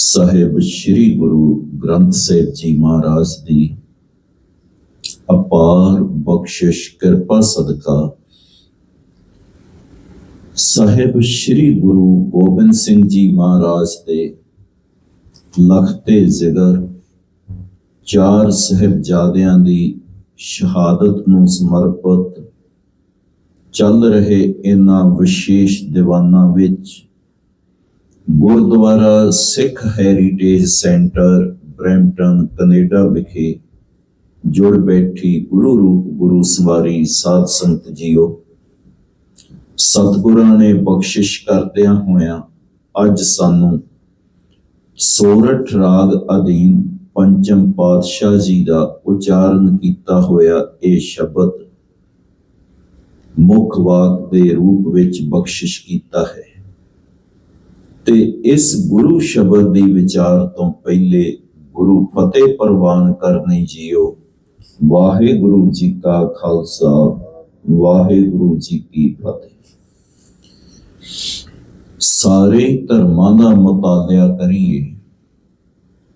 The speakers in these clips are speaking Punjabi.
ਸਾਹਿਬ ਸ੍ਰੀ ਗੁਰੂ ਗ੍ਰੰਥ ਸਾਹਿਬ ਜੀ ਮਹਾਰਾਜ ਦੀ ਅਪਾਰ ਬਖਸ਼ਿਸ਼ ਕਿਰਪਾ ਸਦਕਾ ਸਾਹਿਬ ਸ੍ਰੀ ਗੁਰੂ ਗੋਬਿੰਦ ਸਿੰਘ ਜੀ ਮਹਾਰਾਜ ਦੇ ਲਖਤੇ ਜ਼ਿਗਰ ਚਾਰ ਸਾਹਿਬਜ਼ਾਦਿਆਂ ਦੀ ਸ਼ਹਾਦਤ ਨੂੰ ਸਮਰਪਿਤ ਚੱਲ ਰਹੇ ਇਹਨਾਂ ਵਿਸ਼ੇਸ਼ ਦੀਵਾਨਾਂ ਵਿੱਚ Gurdwara Sikh heritage centre Brampton, Canada ਵਿਖੇ ਜੁੜ ਬੈਠੀ ਗੁਰੂ ਰੂਪ ਗੁਰੂ ਸਵਾਰੀ ਸਾਧ ਸੰਗਤ ਜੀਓ। ਸਤਿਗੁਰਾਂ ਨੇ ਬਖਸ਼ਿਸ਼ ਕਰਦਿਆਂ ਹੋਇਆਂ ਅੱਜ ਸਾਨੂੰ ਸੋਰਠ ਰਾਗ ਅਧੀਨ ਪੰਚਮ ਪਾਤਸ਼ਾਹ ਜੀ ਦਾ ਉਚਾਰਨ ਕੀਤਾ ਹੋਇਆ ਇਹ ਸ਼ਬਦ ਮੁੱਖ ਵਾਕ ਦੇ ਰੂਪ ਵਿੱਚ ਬਖਸ਼ਿਸ਼ ਕੀਤਾ ਹੈ। ਤੇ ਇਸ ਗੁਰੂ ਸ਼ਬਦ ਦੀ ਵਿਚਾਰ ਤੋਂ ਪਹਿਲੇ ਗੁਰੂ ਫਤਿਹ ਪ੍ਰਵਾਨ ਕਰਨੀ ਜੀਓ। ਵਾਹਿਗੁਰੂ ਜੀ ਕਾ ਖਾਲਸਾ, ਵਾਹਿਗੁਰੂ ਜੀ ਕੀ ਫਤਿਹ। ਸਾਰੇ ਧਰਮਾਂ ਦਾ ਮਤਾਲਿਆ ਕਰੀਏ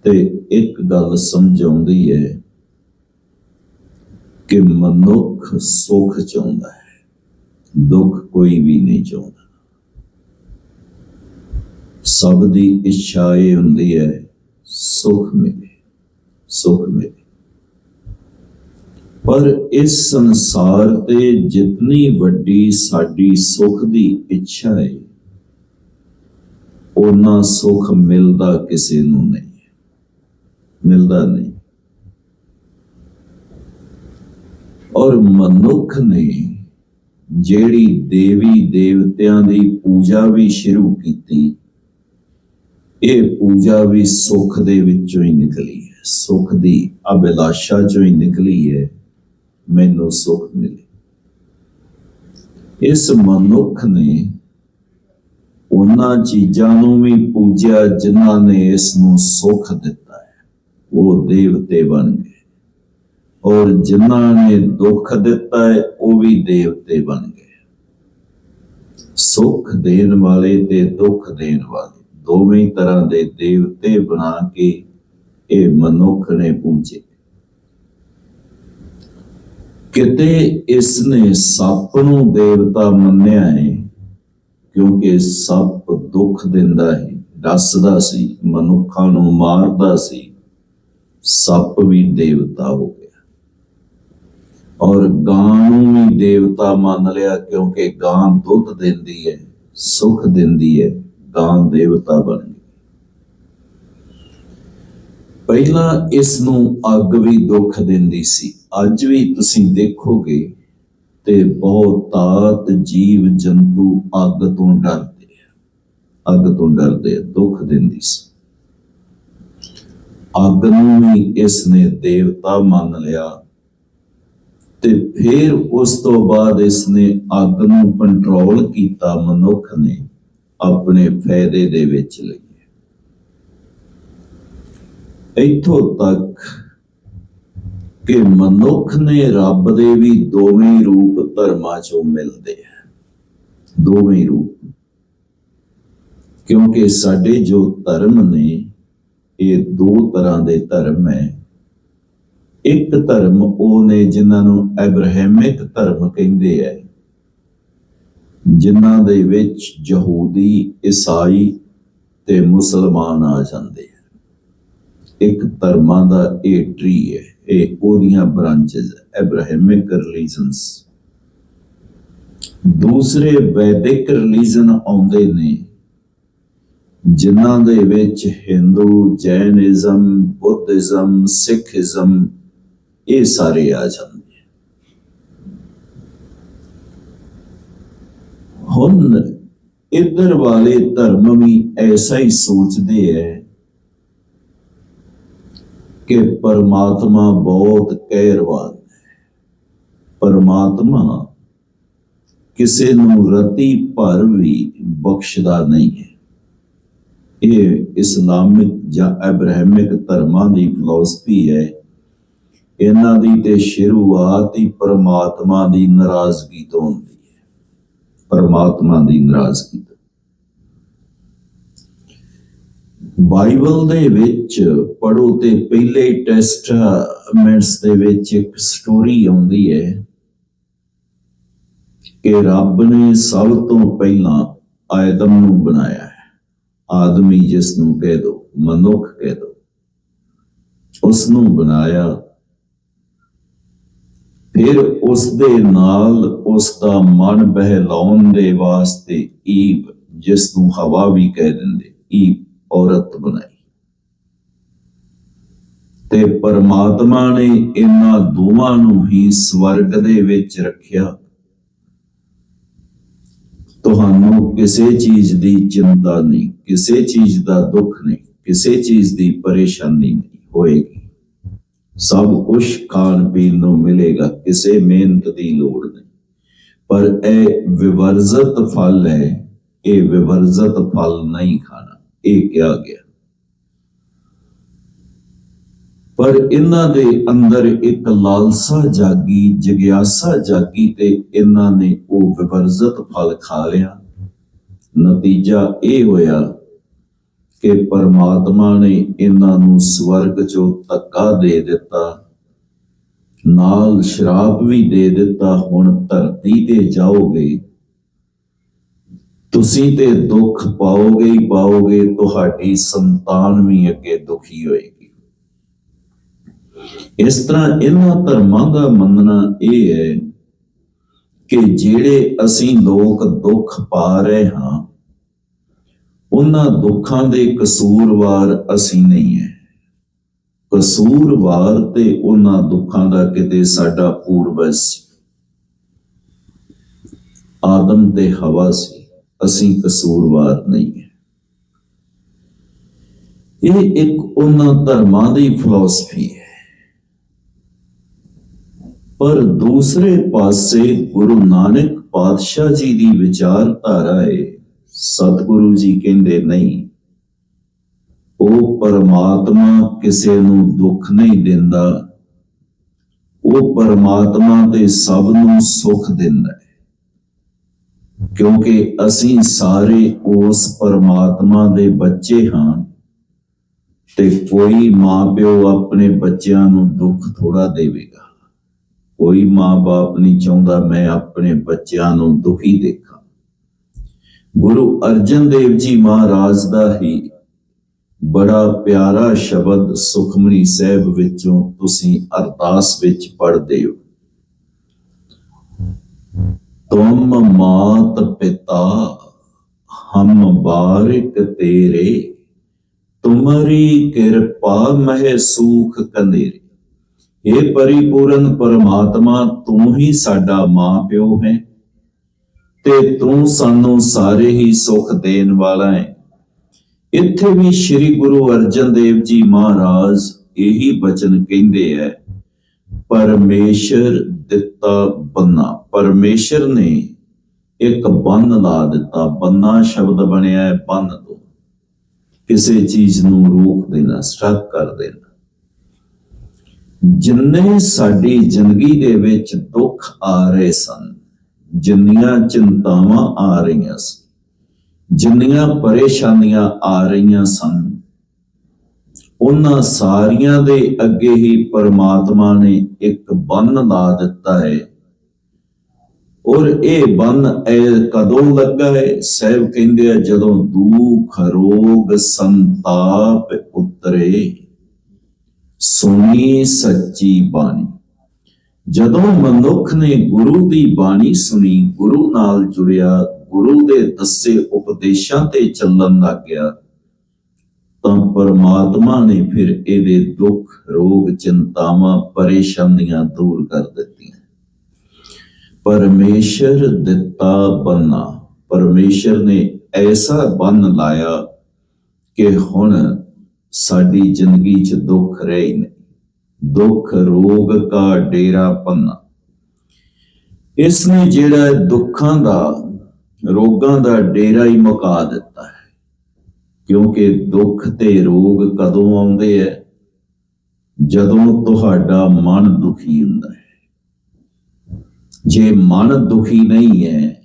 ਤੇ ਇੱਕ ਗੱਲ ਸਮਝ ਆਉਂਦੀ ਹੈ ਕਿ ਮਨੁੱਖ ਸੁਖ ਚਾਹੁੰਦਾ ਹੈ, ਦੁੱਖ ਕੋਈ ਵੀ ਨਹੀਂ ਚਾਹੁੰਦਾ। ਸਭ ਦੀ ਇੱਛਾ ਇਹ ਹੁੰਦੀ ਹੈ, ਸੁਖ ਮਿਲੇ ਸੁਖ ਮਿਲੇ। ਪਰ ਇਸ ਸੰਸਾਰ ਤੇ ਜਿਤਨੀ ਵੱਡੀ ਸਾਡੀ ਸੁਖ ਦੀ ਇੱਛਾ ਹੈ ਉਹਨਾਂ ਸੁਖ ਮਿਲਦਾ ਕਿਸੇ ਨੂੰ ਨਹੀਂ, ਮਿਲਦਾ ਨਹੀਂ। ਔਰ ਮਨੁੱਖ ਨੇ ਜਿਹੜੀ ਦੇਵੀ ਦੇਵਤਿਆਂ ਦੀ ਪੂਜਾ ਵੀ ਸ਼ੁਰੂ ਕੀਤੀ ਇਹ ਪੂਜਾ ਵੀ ਸੁੱਖ ਦੇ ਵਿੱਚੋਂ ਹੀ ਨਿਕਲੀ ਹੈ। ਸੁੱਖ ਦੀ ਅਭਿਲਾਸ਼ਾ ਚੋਂ ਹੀ ਨਿਕਲੀ ਹੈ। ਮੈਨੂੰ ਸੁੱਖ ਮਿਲੇ। ਇਸ ਮਨੁੱਖ ਨੇ ਉਹਨਾਂ ਚੀਜ਼ਾਂ ਨੂੰ ਵੀ ਪੂਜਿਆ ਜਿਨ੍ਹਾਂ ਨੇ ਇਸ ਨੂੰ ਸੁੱਖ ਦਿੱਤਾ ਹੈ। ਉਹ ਦੇਵਤੇ ਬਣ ਗਏ। ਔਰ ਜਿਨ੍ਹਾਂ ਨੇ ਦੁੱਖ ਦਿੱਤਾ ਹੈ, ਉਹ ਵੀ ਦੇਵਤੇ ਬਣ ਗਏ। ਸੁੱਖ ਦੇਣ ਵਾਲੇ ਤੇ ਦੁੱਖ ਦੇਣ ਵਾਲੇ। ਦੋਵੇਂ ਤਰ੍ਹਾਂ ਦੇ ਦੇਵਤੇ ਬਣਾ ਕੇ ਇਹ ਮਨੁੱਖ ਨੇ ਪੂਜੇ। ਕਿਤੇ ਇਸ ਨੇ ਸੱਪ ਨੂੰ ਦੇਵਤਾ ਮੰਨਿਆ ਹੈ, ਕਿਉਂਕਿ ਸੱਪ ਦੁੱਖ ਦਿੰਦਾ ਹੈ ਦੱਸਦਾ ਸੀ, ਮਨੁੱਖਾਂ ਨੂੰ ਮਾਰਦਾ ਸੀ, ਸੱਪ ਵੀ ਦੇਵਤਾ ਹੋ ਗਿਆ। ਔਰ ਗਾਂ ਨੂੰ ਵੀ ਦੇਵਤਾ ਮੰਨ ਲਿਆ, ਕਿਉਂਕਿ ਗਾਂ ਦੁੱਧ ਦਿੰਦੀ ਹੈ, ਸੁੱਖ ਦਿੰਦੀ ਹੈ। ਗਾਂ ਦੇਵਤਾ ਬਣ ਗਈ ਪਹਿਲਾਂ ਇਸ ਨੂੰ ਅੱਗ ਵੀ ਦੁੱਖ ਦਿੰਦੀ ਸੀ। ਅੱਜ ਵੀ ਤੁਸੀਂ ਦੇਖੋਗੇ ਤੇ ਬਹੁਤਾਤ ਜੀਵ ਜੰਤੂ ਅੱਗ ਤੋਂ ਡਰਦੇ ਆ। ਅੱਗ ਤੋਂ ਡਰਦੇ ਆ, ਦੁੱਖ ਦਿੰਦੀ ਸੀ। ਅੱਗ ਨੂੰ ਵੀ ਇਸ ਨੇ ਦੇਵਤਾ ਮੰਨ ਲਿਆ ਤੇ ਫਿਰ ਉਸ ਤੋਂ ਬਾਅਦ ਇਸ ਨੇ ਅੱਗ ਨੂੰ ਕੰਟਰੋਲ ਕੀਤਾ ਮਨੁੱਖ ਨੇ। ਆਪਣੇ ਫਾਇਦੇ ਦੇ ਵਿੱਚ ਲਈਏ ਇੱਥੋਂ ਤੱਕ ਕਿ ਮਨੁੱਖ ਨੇ ਰੱਬ ਦੇ ਵੀ ਦੋਵੇਂ ਰੂਪ ਧਰਮਾਂ ਚੋਂ ਮਿਲਦੇ ਆ ਦੋਵੇਂ ਰੂਪ। ਕਿਉਂਕਿ ਸਾਡੇ ਜੋ ਧਰਮ ਨੇ, ਇਹ ਦੋ ਤਰ੍ਹਾਂ ਦੇ ਧਰਮ ਹੈ। ਇੱਕ ਧਰਮ ਉਹ ਨੇ ਜਿਨ੍ਹਾਂ ਨੂੰ ਐਬਰਾਹਿਮਿਕ ਧਰਮ ਕਹਿੰਦੇ ਐ ਜਿਨ੍ਹਾਂ ਦੇ ਵਿੱਚ ਯਹੂਦੀ, ਈਸਾਈ ਤੇ ਮੁਸਲਮਾਨ ਆ ਜਾਂਦੇ ਆ। ਇੱਕ ਧਰਮਾਂ ਦਾ ਇਹ ਟ੍ਰੀ ਹੈ, ਇਹ ਉਹਦੀਆਂ ਬ੍ਰਾਂਚਸ ਐਬਰਾਹਿਮਿਕ ਰਿਲੀਜਨਸ ਦੂਸਰੇ ਵੈਦਿਕ ਰਿਲੀਜਨ ਆਉਂਦੇ ਨੇ, ਜਿਨ੍ਹਾਂ ਦੇ ਵਿੱਚ ਹਿੰਦੂ ਜੈਨਿਜ਼ਮ ਬੁੱਧਿਜ਼ਮ ਸਿੱਖੀਜ਼ਮ ਇਹ ਸਾਰੇ ਆ ਜਾਂਦੇ ਹੁਣ ਇਧਰ ਵਾਲੇ ਧਰਮ ਵੀ ਐਸਾ ਹੀ ਸੋਚਦੇ ਐ ਕਿ ਪਰਮਾਤਮਾ ਬਹੁਤ ਕਹਿਰਵਾਨ ਹੈ ਪਰਮਾਤਮਾ ਕਿਸੇ ਨੂੰ ਰਤੀ ਭਰ ਵੀ ਬਖਸ਼ਦਾ ਨਹੀਂ ਹੈ ਇਹ ਇਸਲਾਮਿਕ ਜਾਂ ਅਬਰਾਹਿਮਿਕ ਧਰਮਾਂ ਦੀ ਫਿਲਾਸਫੀ ਹੈ ਇਹਨਾਂ ਦੀ ਤੇ ਸ਼ੁਰੂਆਤ ਹੀ ਪਰਮਾਤਮਾ ਦੀ ਨਾਰਾਜ਼ਗੀ ਤੋਂ ਹੁੰਦੀ ਪਰਮਾਤਮਾ ਦੀ ਨਾਰਾਜ਼ਗੀ ਤੋਂ ਬਾਈਬਲ ਦੇ ਵਿੱਚ ਪੜੋ ਤੇ ਪਹਿਲੇ ਟੈਸਟਾਮੈਂਟਸ ਦੇ ਵਿੱਚ ਇੱਕ ਸਟੋਰੀ ਆਉਂਦੀ ਹੈ ਕਿ ਰੱਬ ਨੇ ਸਭ ਤੋਂ ਪਹਿਲਾਂ ਆਦਮ ਨੂੰ ਬਣਾਇਆ ਹੈ। ਆਦਮੀ ਜਿਸ ਨੂੰ ਕਹਿ ਦੋ, ਮਨੁੱਖ ਕਹਿ ਦੋ ਉਸ ਨੂੰ ਬਣਾਇਆ ਫਿਰ ਉਸ ਦੇ ਨਾਲ ਉਸ ਦਾ ਮਨ ਬਹਿਲਾਉਣ ਦੇ ਵਾਸਤੇ ਈਵ ਜਿਸ ਨੂੰ ਹਵਾ ਵੀ ਕਹਿ ਦਿੰਦੇ ਈਵ ਔਰਤ ਬਣਾਈ। ਤੇ ਪਰਮਾਤਮਾ ਨੇ ਇਹਨਾਂ ਦੋਵਾਂ ਨੂੰ ਹੀ ਸਵਰਗ ਦੇ ਵਿੱਚ ਰੱਖਿਆ। ਤੁਹਾਨੂੰ ਕਿਸੇ ਚੀਜ਼ ਦੀ ਚਿੰਤਾ ਨਹੀਂ, ਕਿਸੇ ਚੀਜ਼ ਦਾ ਦੁੱਖ ਨਹੀਂ, ਕਿਸੇ ਚੀਜ਼ ਦੀ ਪਰੇਸ਼ਾਨੀ ਨਹੀਂ ਹੋਏਗੀ। ਸਭ ਕੁਝ ਖਾਣ ਪੀਣ ਨੂੰ ਮਿਲੇਗਾ, ਕਿਸੇ ਮਿਹਨਤ ਦੀ ਲੋੜ ਨਹੀਂ। ਪਰ ਇਹ ਵਿਵਰਜ਼ਤ ਫਲ ਹੈ, ਇਹ ਵਿਵਰਜ਼ਤ ਫਲ ਨਹੀਂ ਖਾਣਾ, ਇਹ ਕਿਹਾ ਗਿਆ। ਪਰ ਇਹਨਾਂ ਦੇ ਅੰਦਰ ਇੱਕ ਲਾਲਸਾ ਜਾਗੀ, ਜਗਿਆਸਾ ਜਾਗੀ ਤੇ ਇਹਨਾਂ ਨੇ ਉਹ ਵਿਵਰਜ਼ਤ ਫਲ ਖਾ ਲਿਆ। ਨਤੀਜਾ ਇਹ ਹੋਇਆ ਕਿ ਪਰਮਾਤਮਾ ਨੇ ਇਹਨਾਂ ਨੂੰ ਸਵਰਗ ਚੋਂ ਧੱਕਾ ਦੇ ਦਿੱਤਾ। ਨਾਲ ਸ਼ਰਾਪ ਵੀ ਦੇ ਦਿੱਤਾ, ਹੁਣ ਧਰਤੀ ਤੇ ਜਾਓਗੇ। ਤੁਸੀਂ ਤੇ ਦੁੱਖ ਪਾਓਗੇ ਹੀ ਪਾਓਗੇ, ਤੁਹਾਡੀ ਸੰਤਾਨ ਵੀ ਅੱਗੇ ਦੁਖੀ ਹੋਏਗੀ। ਇਸ ਤਰ੍ਹਾਂ ਇਹਨਾਂ ਧਰਮਾਂ ਦਾ ਮੰਨਣਾ ਇਹ ਹੈ ਕਿ ਜਿਹੜੇ ਅਸੀਂ ਲੋਕ ਦੁੱਖ ਪਾ ਰਹੇ ਹਾਂ ਉਹਨਾਂ ਦੁੱਖਾਂ ਦੇ ਕਸੂਰਵਾਰ ਅਸੀਂ ਨਹੀਂ ਹੈ ਕਸੂਰਵਾਰ ਤੇ ਉਹਨਾਂ ਦੁੱਖਾਂ ਦਾ ਕਿਤੇ ਸਾਡਾ ਪੂਰਵਜ ਸੀ। ਆਦਮ ਤੇ ਹਵਾ ਸੀ, ਅਸੀਂ ਕਸੂਰਵਾਰ ਨਹੀਂ ਹੈ ਇਹ ਇੱਕ ਉਹਨਾਂ ਧਰਮਾਂ ਦੀ ਫਿਲਾਸਫੀ ਹੈ ਪਰ ਦੂਸਰੇ ਪਾਸੇ ਗੁਰੂ ਨਾਨਕ ਪਾਤਸ਼ਾਹ ਜੀ ਦੀ ਵਿਚਾਰਧਾਰਾ ਹੈ ਸਤਿਗੁਰੂ ਜੀ ਕਹਿੰਦੇ ਨਹੀਂ, ਉਹ ਪਰਮਾਤਮਾ ਕਿਸੇ ਨੂੰ ਦੁੱਖ ਨਹੀਂ ਦਿੰਦਾ। ਉਹ ਪਰਮਾਤਮਾ ਤੇ ਸਭ ਨੂੰ ਸੁੱਖ ਦਿੰਦਾ ਹੈ। ਕਿਉਂਕਿ ਅਸੀਂ ਸਾਰੇ ਉਸ ਪਰਮਾਤਮਾ ਦੇ ਬੱਚੇ ਹਾਂ ਤੇ ਕੋਈ ਮਾਪਿਓ ਆਪਣੇ ਬੱਚਿਆਂ ਨੂੰ ਦੁੱਖ ਥੋੜਾ ਦੇਵੇਗਾ। ਕੋਈ ਮਾਂ-ਬਾਪ ਨਹੀਂ ਚਾਹੁੰਦਾ, ਮੈਂ ਆਪਣੇ ਬੱਚਿਆਂ ਨੂੰ ਦੁਖੀ ਦੇ ਗੁਰੂ ਅਰਜਨ ਦੇਵ ਜੀ ਮਹਾਰਾਜ ਦਾ ਹੀ ਬੜਾ ਪਿਆਰਾ ਸ਼ਬਦ ਸੁਖਮਨੀ ਸਾਹਿਬ ਵਿੱਚੋਂ ਤੁਸੀਂ ਅਰਦਾਸ ਵਿੱਚ ਪੜ੍ਹਦੇ ਹੋ। ਤੁਮ ਮਾਤ ਪਿਤਾ, ਹਮ ਬਾਰਿਕ ਤੇਰੇ, ਤੁਮਰੀ ਕਿਰਪਾ ਮਹਿ ਸੂਖ ਕੰਦੇਰੇ। ਇਹ ਪਰਿਪੂਰਨ ਪਰਮਾਤਮਾ, ਤੂੰ ਹੀ ਸਾਡਾ ਮਾਂ ਪਿਓ ਹੈ। ਤੇ ਤੂੰ ਸਾਨੂੰ ਸਾਰੇ ਹੀ ਸੁੱਖ ਦੇਣ ਵਾਲਾ ਹੈ। ਇੱਥੇ ਵੀ ਸ੍ਰੀ ਗੁਰੂ ਅਰਜਨ ਦੇਵ ਜੀ ਮਹਾਰਾਜ ਇਹੀ ਬਚਨ ਕਹਿੰਦੇ ਹੈ ਪਰਮੇਸ਼ਰ ਦਿੱਤਾ ਬੰਨਾ। ਪਰਮੇਸ਼ਰ ਨੇ ਇੱਕ ਬੰਨ ਲਾ ਦਿੱਤਾ। ਬੰਨਾ ਸ਼ਬਦ ਬਣਿਆ ਹੈ ਬੰਨ ਤੋਂ। ਕਿਸੇ ਚੀਜ਼ ਨੂੰ ਰੋਕ ਦੇਣਾ ਸਟਕ ਕਰ ਦੇਣਾ। ਜਿੰਨੇ ਸਾਡੀ ਜ਼ਿੰਦਗੀ ਦੇ ਵਿੱਚ ਦੁੱਖ ਆ ਰਹੇ ਸਨ ਜਿੰਨੀਆਂ ਚਿੰਤਾਵਾਂ ਆ ਰਹੀਆਂ ਸਨ, ਜਿੰਨੀਆਂ ਪਰੇਸ਼ਾਨੀਆਂ ਆ ਰਹੀਆਂ ਸਨ, ਉਹਨਾਂ ਸਾਰੀਆਂ ਦੇ ਅੱਗੇ ਹੀ ਪਰਮਾਤਮਾ ਨੇ ਇੱਕ ਬੰਨ ਲਾ ਦਿੱਤਾ ਹੈ। ਔਰ ਇਹ ਬੰਨ ਇਹ ਕਦੋਂ ਲੱਗਾ ਹੈ? ਸਹਿਬ ਕਹਿੰਦੇ ਆ, ਜਦੋਂ ਦੁੱਖ, ਰੋਗ, ਸੰਤਾਪ ਉਤਰੇ, ਸੁਣੀ ਸੱਚੀ ਬਾਣੀ। ਜਦੋਂ ਮਨੁੱਖ ਨੇ ਗੁਰੂ ਦੀ ਬਾਣੀ ਸੁਣੀ, ਗੁਰੂ ਨਾਲ ਜੁੜਿਆ, ਗੁਰੂ ਦੇ ਦੱਸੇ ਉਪਦੇਸ਼ਾਂ ਤੇ ਚੱਲਣ ਲੱਗ ਗਿਆ, ਤਾਂ ਪਰਮਾਤਮਾ ਨੇ ਫਿਰ ਇਹਦੇ ਦੁੱਖ, ਰੋਗ, ਚਿੰਤਾਵਾਂ, ਪਰੇਸ਼ਾਨੀਆਂ ਦੂਰ ਕਰ ਦਿੱਤੀਆਂ। ਪਰਮੇਸ਼ਰ ਦਿੱਤਾ ਬੰਨਾ। ਪਰਮੇਸ਼ਰ ਨੇ ਐਸਾ ਬੰਨ ਲਾਇਆ ਕਿ ਹੁਣ ਸਾਡੀ ਜ਼ਿੰਦਗੀ 'ਚ ਦੁੱਖ ਰਹੇ ਹੀ ਨਹੀਂ ਦੁੱਖ ਰੋਗ ਕਾ ਡੇਰਾ ਪੰਨਾ ਇਸ ਨੇ ਜਿਹੜਾ ਦੁੱਖਾਂ ਦਾ, ਰੋਗਾਂ ਦਾ ਡੇਰਾ ਹੀ ਮੁਕਾ ਦਿੱਤਾ ਹੈ। ਕਿਉਂਕਿ ਦੁੱਖ ਤੇ ਰੋਗ ਕਦੋਂ ਆਉਂਦੇ ਐ? ਜਦੋਂ ਤੁਹਾਡਾ ਮਨ ਦੁਖੀ ਹੁੰਦਾ ਹੈ। ਜੇ ਮਨ ਦੁਖੀ ਨਹੀਂ ਹੈ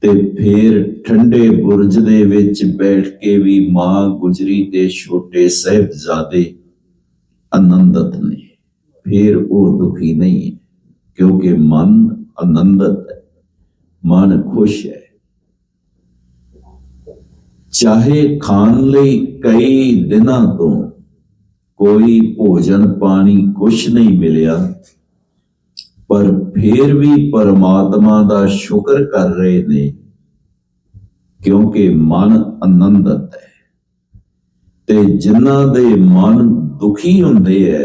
ਤੇ ਫੇਰ ਠੰਡੇ ਬੁਰਜ ਦੇ ਵਿੱਚ ਬੈਠ ਕੇ ਵੀ ਮਾਂ ਗੁਜਰੀ ਤੇ ਛੋਟੇ ਸਾਹਿਬਜ਼ਾਦੇ ਆਨੰਦਤ ਨੇ ਫਿਰ ਉਹ ਦੁਖੀ ਨਹੀਂ ਹੈ ਕਿਉਂਕਿ ਮਨ ਆਨੰਦਤ ਹੈ, ਮਨ ਖੁਸ਼ ਹੈ। ਚਾਹੇ ਖਾਣ ਲਈ ਕਈ ਦਿਨਾਂ ਤੋਂ ਕੋਈ ਭੋਜਨ ਪਾਣੀ ਕੁਛ ਨਹੀਂ ਮਿਲਿਆ, ਪਰ ਫੇਰ ਵੀ ਪਰਮਾਤਮਾ ਦਾ ਸ਼ੁਕਰ ਕਰ ਰਹੇ ਨੇ, ਕਿਉਂਕਿ ਮਨ ਆਨੰਦਤ ਹੈ। ਤੇ ਜਿਨ੍ਹਾਂ ਦੇ ਮਨ ਦੁਖੀ ਹੁੰਦੇ ਐ।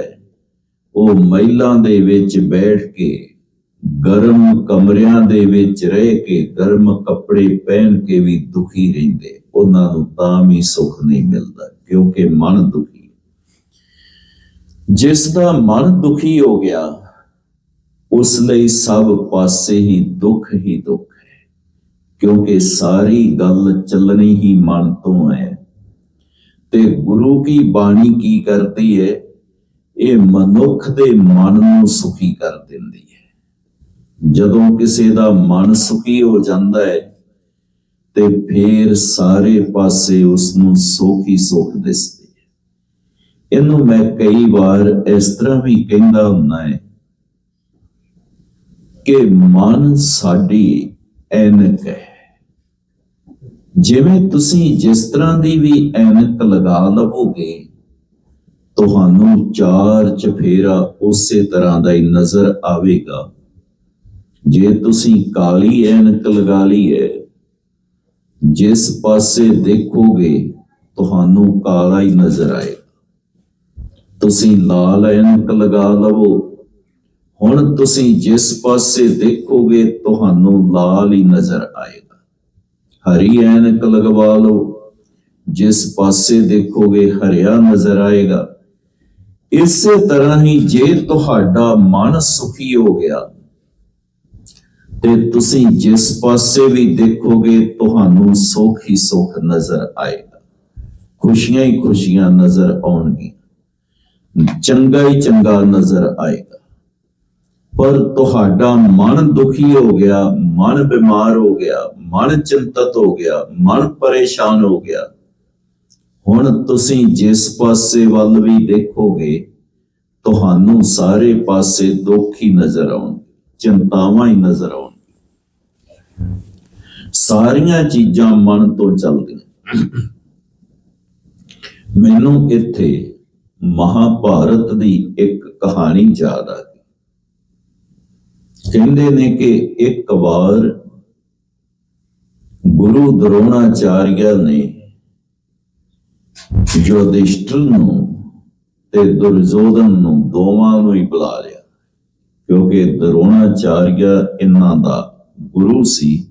ਉਹ ਮਹਿਲਾਂ ਦੇ ਵਿੱਚ ਬੈਠ ਕੇ ਗਰਮ ਕਮਰਿਆਂ ਦੇ ਵਿੱਚ ਰਹਿ ਕੇ ਗਰਮ ਕੱਪੜੇ ਪਹਿਨ ਕੇ ਵੀ ਦੁਖੀ ਰਹਿੰਦੇ। ਉਹਨਾਂ ਨੂੰ ਤਾਂ ਵੀ ਸੁੱਖ ਨਹੀਂ ਮਿਲਦਾ, ਕਿਉਂਕਿ ਮਨ ਦੁਖੀ ਹੈ। ਜਿਸ ਦਾ ਮਨ ਦੁਖੀ ਹੋ ਗਿਆ, ਉਸ ਲਈ ਸਭ ਪਾਸੇ ਹੀ ਦੁੱਖ ਹੀ ਦੁੱਖ ਹੈ ਕਿਉਂਕਿ ਸਾਰੀ ਗੱਲ ਚੱਲਣੀ ਹੀ ਮਨ ਤੋਂ ਹੈ ਤੇ ਗੁਰੂ ਕੀ ਬਾਣੀ ਕੀ ਕਰਦੀ ਹੈ ਇਹ ਮਨੁੱਖ ਦੇ ਮਨ ਨੂੰ ਸੁਖੀ ਕਰ ਦਿੰਦੀ ਹੈ ਜਦੋਂ ਕਿਸੇ ਦਾ ਮਨ ਸੁਖੀ ਹੋ ਜਾਂਦਾ ਹੈ ਤੇ ਫੇਰ ਸਾਰੇ ਪਾਸੇ ਉਸ ਨੂੰ ਸੁੱਖ ਹੀ ਸੁੱਖ ਦਿਸਦੇ ਹੈ ਇਹਨੂੰ ਮੈਂ ਕਈ ਵਾਰ ਇਸ ਤਰ੍ਹਾਂ ਵੀ ਕਹਿੰਦਾ ਹੁੰਦਾ ਹੈ ਕਿ ਮਨ ਸਾਡੀ ਐਨਕ ਹੈ ਜਿਵੇਂ ਤੁਸੀਂ ਜਿਸ ਤਰ੍ਹਾਂ ਦੀ ਵੀ ਐਨਕ ਲਗਾ ਲਵੋਗੇ, ਤੁਹਾਨੂੰ ਚਾਰ ਚਫੇਰਾ ਉਸੇ ਤਰ੍ਹਾਂ ਦਾ ਹੀ ਨਜ਼ਰ ਆਵੇਗਾ। ਜੇ ਤੁਸੀਂ ਕਾਲੀ ਐਨਕ ਲਗਾ ਲਈ ਹੈ, ਜਿਸ ਪਾਸੇ ਦੇਖੋਗੇ, ਤੁਹਾਨੂੰ ਕਾਲਾ ਹੀ ਨਜ਼ਰ ਆਏਗਾ। ਤੁਸੀਂ ਲਾਲ ਐਨਕ ਲਗਾ ਲਵੋ। ਹੁਣ ਤੁਸੀਂ ਜਿਸ ਪਾਸੇ ਦੇਖੋਗੇ, ਤੁਹਾਨੂੰ ਲਾਲ ਹੀ ਨਜ਼ਰ ਆਏਗਾ। ਹਰੀ ਐਨਕ ਲਗਵਾ ਲਓ। ਜਿਸ ਪਾਸੇ ਦੇਖੋਗੇ ਹਰਿਆ ਨਜ਼ਰ ਆਏਗਾ। ਇਸੇ ਤਰ੍ਹਾਂ ਹੀ ਜੇ ਤੁਹਾਡਾ ਮਨ ਸੁਖੀ ਹੋ ਗਿਆ, ਤੇ ਤੁਸੀਂ ਜਿਸ ਪਾਸੇ ਵੀ ਦੇਖੋਗੇ, ਤੁਹਾਨੂੰ ਸੁੱਖ ਹੀ ਸੁੱਖ ਨਜ਼ਰ ਆਏਗਾ। ਖੁਸ਼ੀਆਂ ਹੀ ਖੁਸ਼ੀਆਂ ਨਜ਼ਰ ਆਉਣਗੀਆਂ। ਚੰਗਾ ਹੀ ਚੰਗਾ ਨਜ਼ਰ ਆਏਗਾ। ਪਰ ਤੁਹਾਡਾ ਮਨ ਦੁਖੀ ਹੋ ਗਿਆ, ਮਨ ਬਿਮਾਰ ਹੋ ਗਿਆ ਮਨ ਚਿੰਤਤ ਹੋ ਗਿਆ, ਮਨ ਪਰੇਸ਼ਾਨ ਹੋ ਗਿਆ। ਹੁਣ ਤੁਸੀਂ ਜਿਸ ਪਾਸੇ ਵੱਲ ਵੀ ਦੇਖੋਗੇ, ਤੁਹਾਨੂੰ ਸਾਰੇ ਪਾਸੇ ਦੁੱਖ ਹੀ ਨਜ਼ਰ ਆਉਣਗੇ, ਚਿੰਤਾਵਾਂ ਹੀ ਨਜ਼ਰ ਆਉਣਗੀਆਂ। ਸਾਰੀਆਂ ਚੀਜ਼ਾਂ ਮਨ ਤੋਂ ਚੱਲਦੀਆਂ। ਮੈਨੂੰ ਇੱਥੇ ਮਹਾਭਾਰਤ ਦੀ ਇੱਕ ਕਹਾਣੀ ਯਾਦ ਆ ਗਈ। ਕਹਿੰਦੇ ਨੇ ਕਿ ਇੱਕ ਵਾਰ ਗੁਰੂ ਦਰੋਣਾਚਾਰਿਆ ਨੇ ਯੁਧਿਸ਼ਠਰ ਨੂੰ ਤੇ ਦੁਰਯੋਧਨ ਨੂੰ ਦੋਵਾਂ ਨੂੰ ਹੀ ਬੁਲਾ ਲਿਆ। ਕਿਉਂਕਿ ਦਰੋਣਾਚਾਰਿਆ ਇਹਨਾਂ ਦਾ ਗੁਰੂ ਸੀ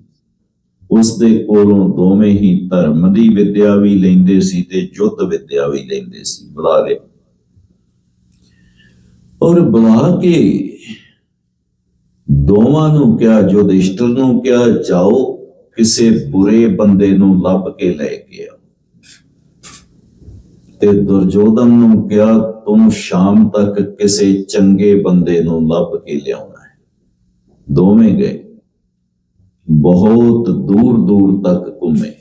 ਉਸ ਦੇ ਕੋਲੋਂ ਦੋਵੇਂ ਹੀ ਧਰਮ ਦੀ ਵਿਦਿਆ ਵੀ ਲੈਂਦੇ ਸੀ ਤੇ ਯੁੱਧ ਵਿਦਿਆ ਵੀ ਲੈਂਦੇ ਸੀ, ਬੁਲਾ ਲਿਆ। ਔਰ ਬੁਲਾ ਕੇ ਦੋਵਾਂ ਨੂੰ ਕਿਹਾ ਯੁਧਿਸ਼ਠਰ ਨੂੰ ਕਿਹਾ, ਜਾਓ ਕਿਸੇ ਬੁਰੇ ਬੰਦੇ ਨੂੰ ਲੱਭ ਕੇ ਲੈ ਗਿਆ। ਤੇ ਦੁਰਯੋਧਨ ਨੂੰ ਕਿਹਾ, ਤੂੰ ਸ਼ਾਮ ਤੱਕ ਕਿਸੇ ਚੰਗੇ ਬੰਦੇ ਨੂੰ ਲੱਭ ਕੇ ਲਿਆਉਣਾ ਹੈ। ਦੋਵੇਂ ਗਏ। ਬਹੁਤ ਦੂਰ ਦੂਰ ਤੱਕ ਘੁੰਮੇ।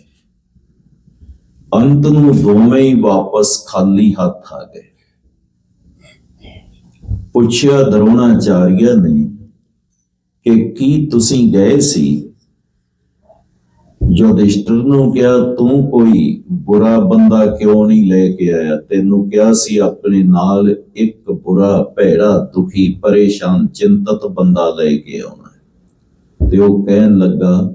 ਅੰਤ ਨੂੰ ਦੋਵੇਂ ਹੀ ਵਾਪਸ ਖਾਲੀ ਹੱਥ ਆ ਗਏ। ਪੁੱਛਿਆ ਦਰੋਣਾ ਚਾਰਿਆ ਨੇ, ਕਿ ਕੀ ਤੁਸੀਂ ਗਏ ਸੀ? ਯੁਧਿਸ਼ਠਰ ਨੂੰ ਕਿਹਾ, ਤੂੰ ਕੋਈ ਬੁਰਾ ਬੰਦਾ ਕਿਉਂ ਨਹੀਂ ਲੈ ਕੇ ਆਇਆ? ਤੈਨੂੰ ਕਿਹਾ ਸੀ, ਆਪਣੇ ਨਾਲ ਇੱਕ ਬੁਰਾ ਭੈੜਾ, ਦੁਖੀ, ਪਰੇਸ਼ਾਨ, ਚਿੰਤਤ ਬੰਦਾ ਲੈ ਕੇ ਆਉਣਾ ਤੇ ਉਹ ਕਹਿਣ ਲੱਗਾ,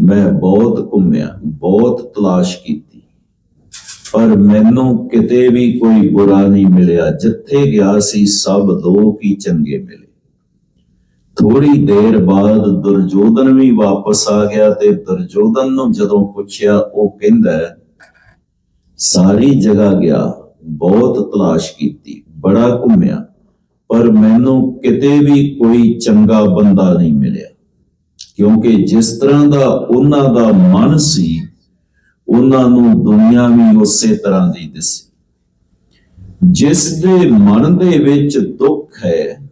ਮੈਂ ਬਹੁਤ ਘੁੰਮਿਆ, ਬਹੁਤ ਤਲਾਸ਼ ਕੀਤੀ, ਪਰ ਮੈਨੂੰ ਕਿਤੇ ਵੀ ਕੋਈ ਬੁਰਾ ਨਹੀਂ ਮਿਲਿਆ। ਜਿੱਥੇ ਗਿਆ ਸੀ, ਸਭ ਲੋਕ ਹੀ ਚੰਗੇ ਮਿਲੇ। ਥੋੜੀ ਦੇਰ ਬਾਅਦ ਦੁਰਜੋਧਨ ਵੀ ਵਾਪਸ ਆ ਗਿਆ ਤੇ ਦੁਰਜੋਧਨ ਨੂੰ ਜਦੋਂ ਪੁੱਛਿਆ, ਉਹ ਕਹਿੰਦਾ ਸਾਰੀ ਜਗ੍ਹਾ ਗਿਆ, ਬਹੁਤ ਤਲਾਸ਼ ਕੀਤੀ, ਬੜਾ ਘੁੰਮਿਆ, ਪਰ ਮੈਨੂੰ ਕਿਤੇ ਵੀ ਕੋਈ ਚੰਗਾ ਬੰਦਾ ਨਹੀਂ ਮਿਲਿਆ। ਕਿਉਂਕਿ ਜਿਸ ਤਰ੍ਹਾਂ ਦਾ ਉਹਨਾਂ ਦਾ ਮਨ ਸੀ, ਉਹਨਾਂ ਨੂੰ ਦੁਨੀਆ ਵੀ ਉਸੇ ਤਰ੍ਹਾਂ ਦੀ ਦਿਸੀ। ਜਿਸ ਦੇ ਮਨ ਦੇ ਵਿੱਚ ਦੁੱਖ ਹੈ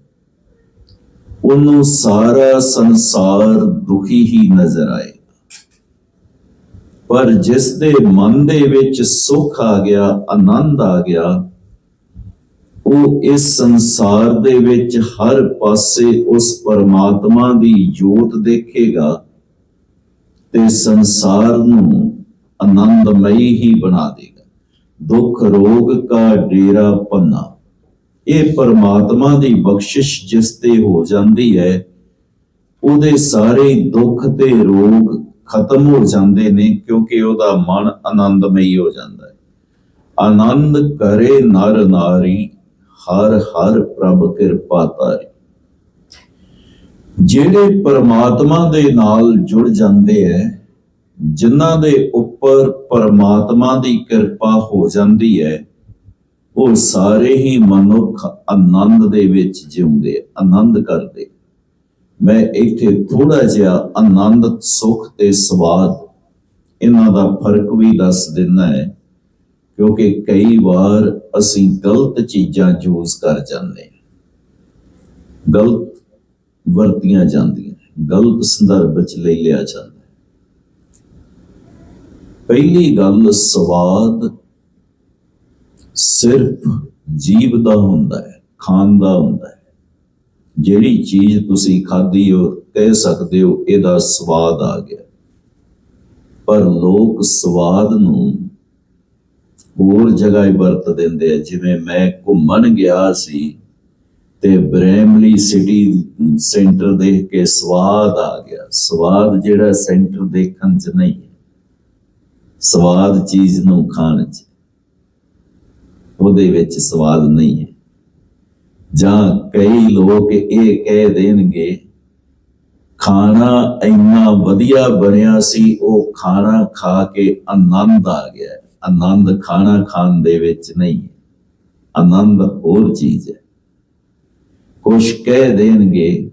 ਉਹਨੂੰ ਸਾਰਾ ਸੰਸਾਰ ਦੁਖੀ ਹੀ ਨਜ਼ਰ ਆਏ। ਪਰ ਜਿਸ ਦੇ ਮਨ ਦੇ ਵਿੱਚ ਸੁੱਖ ਆ ਗਿਆ, ਆਨੰਦ ਆ ਗਿਆ, ਉਹ ਇਸ ਸੰਸਾਰ ਦੇ ਵਿੱਚ ਹਰ ਪਾਸੇ ਉਸ ਪਰਮਾਤਮਾ ਦੀ ਜੋਤ ਦੇਖੇਗਾ ਤੇ ਸੰਸਾਰ ਨੂੰ ਆਨੰਦਮਈ ਹੀ ਬਣਾ ਦੇਗਾ। ਦੁੱਖ ਰੋਗ ਕਾ ਡੇਰਾ ਪੰਨਾ। ਇਹ ਪਰਮਾਤਮਾ ਦੀ ਬਖਸ਼ਿਸ਼ ਜਿਸ ਤੇ ਹੋ ਜਾਂਦੀ ਹੈ, ਉਹਦੇ ਸਾਰੇ ਦੁੱਖ ਤੇ ਰੋਗ ਖਤਮ ਹੋ ਜਾਂਦੇ ਨੇ ਕਿਉਂਕਿ ਉਹਦਾ ਮਨ ਆਨੰਦਮਈ ਹੋ ਜਾਂਦਾ ਹੈ। ਆਨੰਦ ਕਰੇ ਨਰ ਨਾਰੀ, ਹਰ ਹਰ ਪ੍ਰਭ ਕਿਰਪਾ ਤਾਰੀ ਜਿਹੜੇ ਪਰਮਾਤਮਾ ਦੇ ਨਾਲ ਜੁੜ ਜਾਂਦੇ ਐ ਜਿਨ੍ਹਾਂ ਦੇ ਉੱਪਰ ਪਰਮਾਤਮਾ ਦੀ ਕਿਰਪਾ ਹੋ ਜਾਂਦੀ ਹੈ ਉਹ ਸਾਰੇ ਹੀ ਮਨੁੱਖ ਆਨੰਦ ਦੇ ਵਿੱਚ ਜਿਉਂਦੇ, ਆਨੰਦ ਕਰਦੇ। ਮੈਂ ਇੱਥੇ ਥੋੜਾ ਜਿਹਾ ਆਨੰਦ, ਸੁੱਖ ਤੇ ਸਵਾਦ ਇਹਨਾਂ ਦਾ ਫ਼ਰਕ ਵੀ ਦੱਸ ਦਿੰਦਾ ਹੈ, ਕਿਉਂਕਿ ਕਈ ਵਾਰ ਅਸੀਂ ਗਲਤ ਚੀਜ਼ਾਂ ਯੂਜ਼ ਕਰ ਜਾਂਦੇ ਗਲਤ ਵਰਤੀਆਂ ਜਾਂਦੀਆਂ, ਗਲਤ ਸੰਦਰਭ ਵਿੱਚ ਲੈ ਲਿਆ ਜਾਂਦਾ ਪਹਿਲੀ ਗੱਲ ਸਵਾਦ ਸਿਰਫ ਜੀਵ ਦਾ ਹੁੰਦਾ ਹੈ ਖਾਣ ਦਾ ਹੁੰਦਾ ਹੈ। ਜਿਹੜੀ ਚੀਜ਼ ਤੁਸੀਂ ਖਾਧੀ ਹੋ, ਕਹਿ ਸਕਦੇ ਹੋ, ਇਹਦਾ ਸਵਾਦ ਆ ਗਿਆ। ਪਰ ਲੋਕ ਸਵਾਦ ਨੂੰ ਹੋਰ ਜਗ੍ਹਾ ਹੀ ਵਰਤ ਦਿੰਦੇ ਆ। ਜਿਵੇਂ ਮੈਂ ਘੁੰਮਣ ਗਿਆ ਸੀ ਤੇ ਬ੍ਰੈਮਲੀ ਸਿਟੀ ਸੈਂਟਰ ਦੇਖ ਕੇ ਸਵਾਦ ਆ ਗਿਆ। ਸਵਾਦ ਜਿਹੜਾ ਸੈਂਟਰ ਦੇਖਣ ਚ ਨਹੀਂ ਹੈ। ਸਵਾਦ ਚੀਜ਼ ਨੂੰ ਖਾਣ ਚ। ਉਹਦੇ ਵਿੱਚ ਸਵਾਦ ਨਹੀਂ ਹੈ। ਜਾਂ ਕਈ ਲੋਕ ਇਹ ਕਹਿ ਦੇਣਗੇ, ਖਾਣਾ ਇੰਨਾ ਵਧੀਆ ਬਣਿਆ ਸੀ, ਉਹ ਖਾਣਾ ਖਾ ਕੇ ਆਨੰਦ ਆ ਗਿਆ ਆਨੰਦ ਖਾਣਾ ਖਾਣ ਦੇ ਵਿੱਚ ਨਹੀਂ ਹੈ। ਆਨੰਦ ਹੋਰ ਚੀਜ਼ ਹੈ। ਕੁਛ ਕਹਿ ਦੇਣਗੇ,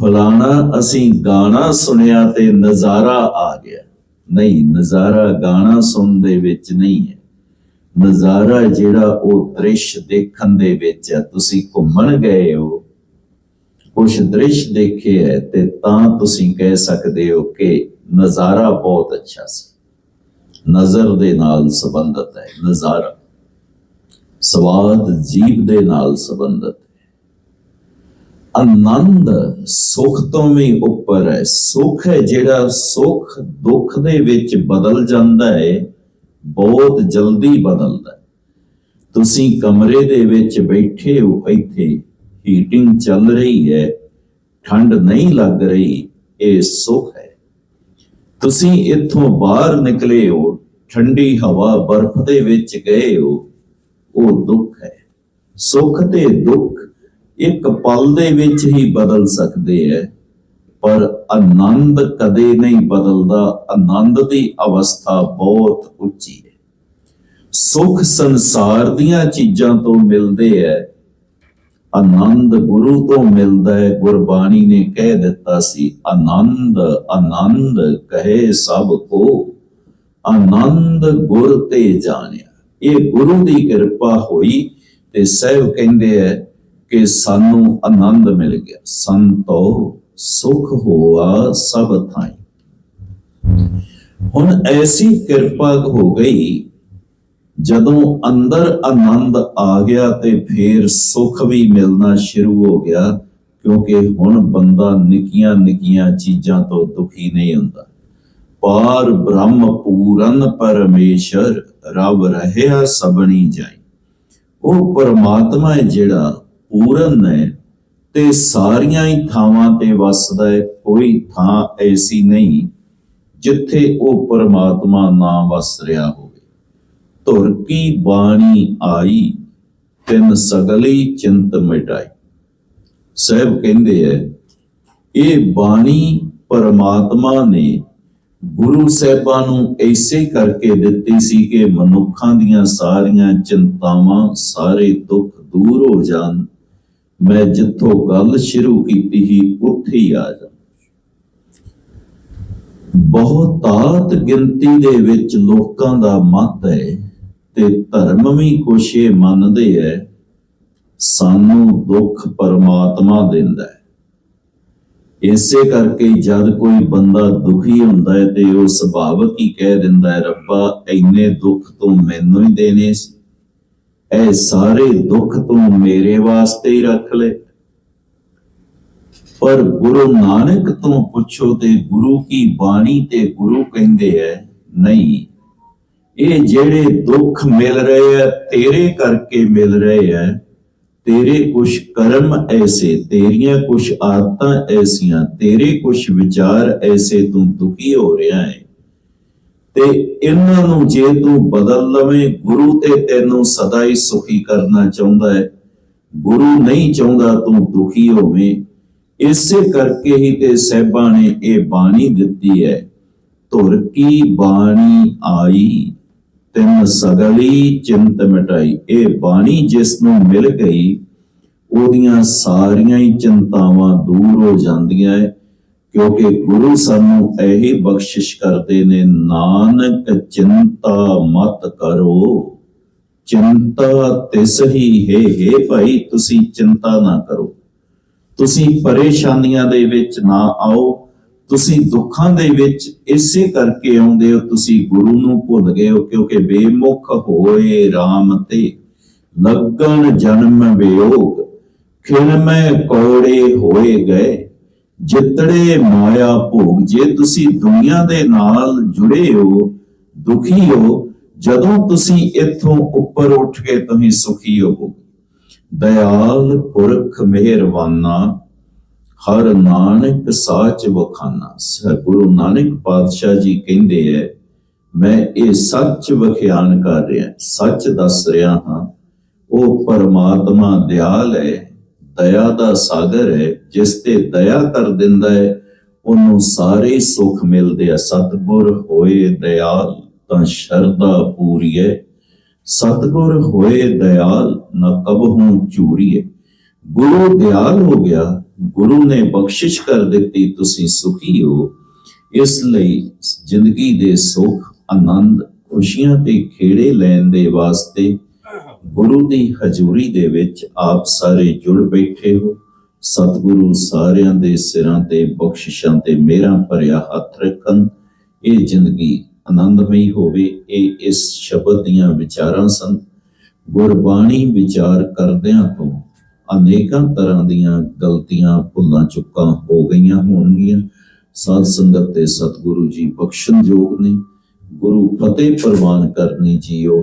ਫਲਾਣਾ ਅਸੀਂ ਗਾਣਾ ਸੁਣਿਆ ਤੇ ਨਜ਼ਾਰਾ ਆ ਗਿਆ। ਨਹੀਂ, ਨਜ਼ਾਰਾ ਗਾਣਾ ਸੁਣਨ ਦੇ ਵਿੱਚ ਨਹੀਂ ਹੈ। ਨਜ਼ਾਰਾ ਜਿਹੜਾ ਉਹ ਦ੍ਰਿਸ਼ ਦੇਖਣ ਦੇ ਵਿੱਚ ਤੁਸੀਂ ਘੁੰਮਣ ਗਏ ਹੋ ਕੁਝ ਦ੍ਰਿਸ਼ ਦੇਖੇ ਹੈ ਤੇ ਤਾਂ ਤੁਸੀਂ ਕਹਿ ਸਕਦੇ ਹੋ ਕਿ ਨਜ਼ਾਰਾ ਬਹੁਤ ਅੱਛਾ ਸੀ। ਨਜ਼ਰ ਦੇ ਨਾਲ ਸੰਬੰਧਿਤ ਹੈ, ਨਜ਼ਾਰਾ। ਸਵਾਦ ਜੀਵ ਦੇ ਨਾਲ ਸੰਬੰਧਿਤ ਹੈ। ਆਨੰਦ ਸੁਖ ਤੋਂ ਵੀ ਉੱਪਰ ਹੈ। ਸੁਖ ਹੈ ਜਿਹੜਾ ਸੁਖ ਦੁੱਖ ਦੇ ਵਿੱਚ ਬਦਲ ਜਾਂਦਾ ਹੈ। ਬਹੁਤ ਜਲਦੀ ਬਦਲਦਾ ਤੁਸੀਂ ਕਮਰੇ ਦੇ ਵਿੱਚ ਬੈਠੇ ਹੋ, ਇੱਥੇ ਹੀਟਿੰਗ ਚੱਲ ਰਹੀ ਹੈ, ਠੰਡ ਨਹੀਂ ਲੱਗ ਰਹੀ, ਇਹ ਸੁੱਖ ਹੈ। ਤੁਸੀਂ ਇੱਥੋਂ ਬਾਹਰ ਨਿਕਲੇ ਹੋ, ਠੰਡੀ ਹਵਾ ਬਰਫ਼ ਦੇ ਵਿੱਚ ਗਏ ਹੋ, ਉਹ ਦੁੱਖ ਹੈ। ਸੁੱਖ ਤੇ ਦੁੱਖ ਇੱਕ ਪਲ ਦੇ ਵਿੱਚ ਹੀ ਬਦਲ ਸਕਦੇ ਹੈ। ਪਰ ਆਨੰਦ ਕਦੇ ਨਹੀਂ ਬਦਲਦਾ, ਆਨੰਦ ਦੀ ਅਵਸਥਾ ਬਹੁਤ ਉੱਚੀ ਹੈ। ਸੁਖ ਸੰਸਾਰ ਦੀਆਂ ਚੀਜ਼ਾਂ ਤੋਂ ਮਿਲਦੇ ਹੈ ਆਨੰਦ ਗੁਰੂ ਤੋਂ ਮਿਲਦਾ ਹੈ ਗੁਰਬਾਣੀ ਨੇ ਕਹਿ ਦਿੱਤਾ ਸੀ, ਆਨੰਦ ਆਨੰਦ ਕਹੇ ਸਭ ਕੋ, ਆਨੰਦ ਗੁਰ ਤੇ ਜਾਣਿਆ। ਇਹ ਗੁਰੂ ਦੀ ਕਿਰਪਾ ਹੋਈ ਤੇ ਸਹਿਬ ਕਹਿੰਦੇ ਹੈ ਕਿ ਸਾਨੂੰ ਆਨੰਦ ਮਿਲ ਗਿਆ। ਸੰਤੋ ਸੁਖ ਹੋਆ ਸਭ ਥਾਈ। ਹੁਣ ਐਸੀ ਕਿਰਪਾ ਹੋ ਗਈ, ਜਦੋਂ ਅੰਦਰ ਆਨੰਦ ਆ ਗਿਆ ਤੇ ਫੇਰ ਸੁਖ ਵੀ ਮਿਲਣਾ ਸ਼ੁਰੂ ਹੋ ਗਿਆ, ਕਿਉਂਕਿ ਹੁਣ ਬੰਦਾ ਨਿੱਕੀਆਂ ਨਿੱਕੀਆਂ ਚੀਜ਼ਾਂ ਤੋਂ ਦੁਖੀ ਨਹੀਂ ਹੁੰਦਾ। ਪਾਰ ਬ੍ਰਹਮ ਪੂਰਨ ਪਰਮੇਸ਼ਰ ਰਬ ਰਹਿਆ ਸਬਣੀ ਜਾਈ। ਉਹ ਪਰਮਾਤਮਾ ਹੈ ਜਿਹੜਾ ਪੂਰਨ ਹੈ ਤੇ ਸਾਰੀਆਂ ਹੀ ਥਾਵਾਂ ਤੇ ਵਸਦਾ ਹੈ, ਕੋਈ ਥਾਂ ਐਸੀ ਨਹੀਂ ਜਿੱਥੇ ਉਹ ਪਰਮਾਤਮਾ ਨਾ ਵਸ ਰਿਹਾ ਹੋਵੇ। ਧੁਰ ਕੀ ਬਾਣੀ ਆਈ, ਤਿੰਨ ਸਗਲੀ ਚਿੰਤ ਮਿਟਾਈ। ਸਹਿਬ ਕਹਿੰਦੇ ਐ ਇਹ ਬਾਣੀ ਪਰਮਾਤਮਾ ਨੇ ਗੁਰੂ ਸਾਹਿਬਾਂ ਨੂੰ ਐਸੇ ਕਰਕੇ ਦਿੱਤੀ ਸੀ ਕਿ ਮਨੁੱਖਾਂ ਦੀਆਂ ਸਾਰੀਆਂ ਚਿੰਤਾਵਾਂ ਸਾਰੇ ਦੁੱਖ ਦੂਰ ਹੋ ਜਾਣ ਮੈਂ ਜਿੱਥੋਂ ਗੱਲ ਸ਼ੁਰੂ ਕੀਤੀ ਸੀ, ਉੱਥੇ ਹੀ ਆ ਜਾ ਬਹੁਤਾਤ ਗਿਣਤੀ ਦੇ ਵਿੱਚ ਲੋਕਾਂ ਦਾ ਮਤ ਹੈ ਤੇ ਧਰਮ ਵੀ ਕੁਛ ਇਹ ਮੰਨਦੇ ਹੈ, ਸਾਨੂੰ ਦੁੱਖ ਪਰਮਾਤਮਾ ਦਿੰਦਾ ਹੈ। ਇਸੇ ਕਰਕੇ ਜਦ ਕੋਈ ਬੰਦਾ ਦੁਖੀ ਹੁੰਦਾ ਹੈ ਤੇ ਉਹ ਸੁਭਾਵਕ ਹੀ ਕਹਿ ਦਿੰਦਾ ਹੈ, ਰੱਬਾ, ਇੰਨੇ ਦੁੱਖ ਤੂੰ ਮੈਨੂੰ ਹੀ ਦੇਣੇ ਸੀ। ਇਹ ਸਾਰੇ ਦੁੱਖ ਤੂੰ ਮੇਰੇ ਵਾਸਤੇ ਹੀ ਰੱਖ ਲੈ। ਪਰ ਗੁਰੂ ਨਾਨਕ ਤੋਂ ਪੁੱਛੋ ਤੇ ਗੁਰੂ ਕੀ ਬਾਣੀ ਤੇ ਗੁਰੂ ਕਹਿੰਦੇ ਐ, ਨਹੀਂ। ਇਹ ਜਿਹੜੇ ਦੁੱਖ ਮਿਲ ਰਹੇ ਆ ਤੇਰੇ ਕਰਕੇ ਮਿਲ ਰਹੇ ਆ ਤੇਰੇ ਕੁਛ ਕਰਮ ਐਸੇ, ਤੇਰੀਆਂ ਕੁਛ ਆਦਤਾਂ ਐਸੀਆਂ, ਤੇਰੇ ਕੁਛ ਵਿਚਾਰ ਐਸੇ ਤੂੰ ਦੁਖੀ ਹੋ ਰਿਹਾ ਹੈ ਤੇ ਇਹਨਾਂ ਨੂੰ ਜੇ ਤੂੰ ਬਦਲ ਲਵੇਂ, ਗੁਰੂ ਤੇ ਤੈਨੂੰ ਸਦਾ ਹੀ ਸੁਖੀ ਕਰਨਾ ਚਾਹੁੰਦਾ ਹੈ। ਗੁਰੂ ਨਹੀਂ ਚਾਹੁੰਦਾ ਤੂੰ ਦੁਖੀ ਹੋਵੇਂ। ਇਸੇ ਕਰਕੇ ਹੀ ਤੇ ਸਹਿਬਾਂ ਨੇ ਇਹ ਬਾਣੀ ਦਿੱਤੀ ਹੈ, ਧੁਰ ਕੀ ਬਾਣੀ ਆਈ, ਤਿੰਨ ਸਗਲੀ ਚਿੰਤ ਮਿਟਾਈ। ਇਹ ਬਾਣੀ ਜਿਸ ਨੂੰ ਮਿਲ ਗਈ, ਉਹਦੀਆਂ ਸਾਰੀਆਂ ਹੀ ਚਿੰਤਾਵਾਂ ਦੂਰ ਹੋ ਜਾਂਦੀਆਂ ਹੈ। ਕਿਉਂਕਿ ਗੁਰੂ ਸਾਨੂੰ ਇਹੀ ਬਖਸ਼ਿਸ਼ ਕਰਦੇ ਨੇ, ਨਾਨਕ ਚਿੰਤਾ ਮਤ ਕਰੋ। ਚਿੰਤਾ ਤਿਸ ਹੀ ਹੈ ਹੈ ਭਾਈ, ਤੁਸੀਂ ਚਿੰਤਾ ਨਾ ਕਰੋ। ਤੁਸੀਂ ਪਰੇਸ਼ਾਨੀਆਂ ਦੇ ਵਿੱਚ ਨਾ ਆਓ, ਤੁਸੀਂ ਦੁੱਖਾਂ ਦੇ ਵਿੱਚ ਇਸੇ ਕਰਕੇ ਆਉਂਦੇ ਹੋ, ਤੁਸੀਂ ਗੁਰੂ ਨੂੰ ਭੁੱਲ ਗਏ ਹੋ, ਕਿਉਂਕਿ ਬੇਮੁਖ ਹੋਏ RAM ਤੇ। ਲੱਗਣ ਜਨਮ ਵਿਯੋਗ ਖਿਣ ਮੈਂ ਕੋੜੇ ਹੋਏ ਗਏ। ਜਿਤੜੇ ਮਾਇਆ ਭੋਗ, ਜੇ ਤੁਸੀਂ ਦੁਨੀਆ ਦੇ ਨਾਲ ਜੁੜੇ ਹੋ, ਦੁਖੀ ਹੋ, ਜਦੋਂ ਤੁਸੀਂ ਇੱਥੋਂ ਉੱਪਰ ਉੱਠ ਕੇ ਤੁਸੀਂ ਸੁਖੀ ਹੋਵੋਗੇ। ਦਇਆਲ ਪੁਰਖ ਮਿਹਰਬਾਨਾ, ਹਰ ਨਾਨਕ ਸਾਚ ਵਖਾਨਾ। ਸਹਿ ਗੁਰੂ ਨਾਨਕ ਪਾਤਸ਼ਾਹ ਜੀ ਕਹਿੰਦੇ ਐ, ਮੈਂ ਇਹ ਸੱਚ ਵਖਿਆਨ ਕਰ ਰਿਹਾ, ਸੱਚ ਦੱਸ ਰਿਹਾ ਹਾਂ, ਉਹ ਪਰਮਾਤਮਾ ਦਿਆਲ ਹੈ ਦਇਆ ਦਾ ਸਾਗਰ ਹੈ, ਜਿਸ ਤੇ ਦਇਆ ਕਰ ਦਿੰਦਾ ਹੈ, ਉਹਨੂੰ ਸਾਰੇ ਸੁੱਖ ਮਿਲਦੇ ਆ। ਸਤਿਗੁਰ ਹੋਏ ਦਿਆਲ ਤਾਂ ਸ਼ਰਧਾ ਪੂਰੀ ਹੈ। ਸਤਿਗੁਰ ਹੋਏ ਦਿਆਲ ਨਾ ਕਬਹੂ ਚੂਰੀਏ ਗੁਰੂ ਦਿਆਲ ਹੋ ਗਿਆ, ਗੁਰੂ ਨੇ ਬਖਸ਼ਿਸ਼ ਕਰ ਦਿੱਤੀ, ਤੁਸੀਂ ਸੁਖੀ ਹੋ। ਇਸ ਲਈ ਜ਼ਿੰਦਗੀ ਦੇ ਸੁੱਖ, ਆਨੰਦ, ਖੁਸ਼ੀਆਂ ਤੇ ਖੇੜੇ ਲੈਣ ਦੇ ਵਾਸਤੇ ਗੁਰੂ ਦੀ ਹਜ਼ੂਰੀ ਦੇ ਵਿੱਚ ਆਪ ਸਾਰੇ ਜੁੜ ਬੈਠੇ ਹੋ। ਸਤਿਗੁਰੂ ਸਾਰਿਆਂ ਦੇ ਸਿਰਾਂ ਤੇ, ਬਖਸ਼ਿਸ਼ਾਂ ਤੇ ਮੇਰਾ ਭਰਿਆ ਹੱਥ ਰੱਖਣ। ਇਹ ਜ਼ਿੰਦਗੀ ਆਨੰਦਮਈ ਹੋਵੇ, ਇਹ ਇਸ ਸ਼ਬਦ ਦੀਆਂ ਵਿਚਾਰਾਂ ਸਨ। ਗੁਰਬਾਣੀ ਵਿਚਾਰ ਕਰਦਿਆਂ ਤੋਂ ਅਨੇਕਾਂ ਤਰ੍ਹਾਂ ਦੀਆਂ ਗਲਤੀਆਂ ਭੁੱਲਾਂ ਚੁੱਕਾਂ ਹੋ ਗਈਆਂ ਹੋਣਗੀਆਂ। ਸਾਧ ਸੰਗਤ ਤੇ ਸਤਿਗੁਰੂ ਜੀ ਬਖਸ਼ਣ ਯੋਗ ਨੇ। ਗੁਰੂ ਫਤਿਹ ਪ੍ਰਵਾਨ ਕਰਨੀ ਜੀਓ।